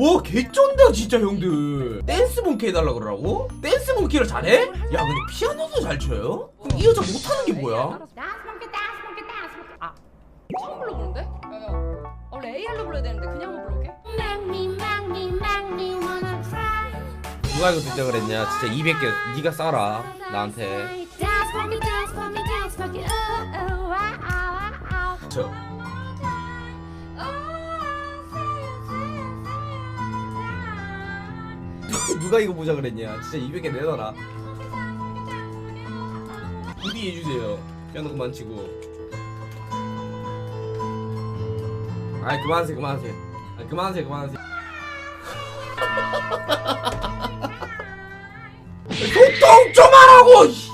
와 개쩐다 진짜 형들 댄스 몽키 해달라 그러라고? 댄스 몽키를 잘해? 야 근데 피아노도 잘 쳐요? 그럼 이 여자 못하는 게 뭐야? 댄스 몽키 댄스 몽키 댄스 몽키 아 처음 불러보는데? 야야 아, 원래 A알로 불러야 되는데 그냥 한번 불러볼게 Make me, make me, make me wanna cry. 누가 이거 진짜 그랬냐 진짜 200개 네가 싸라 나한테 Dance for me, dance for me, dance for me. Oh, oh, wow, wow, wow. 저 누가 이거 보자 그랬냐? 진짜 200개 내놔라. 부디 해주세요. 피아노 그만 치고. 아이 그만하세요 그만하세요. 아이, 그만하세요 그만하세요. 소통 좀 하라고 씨.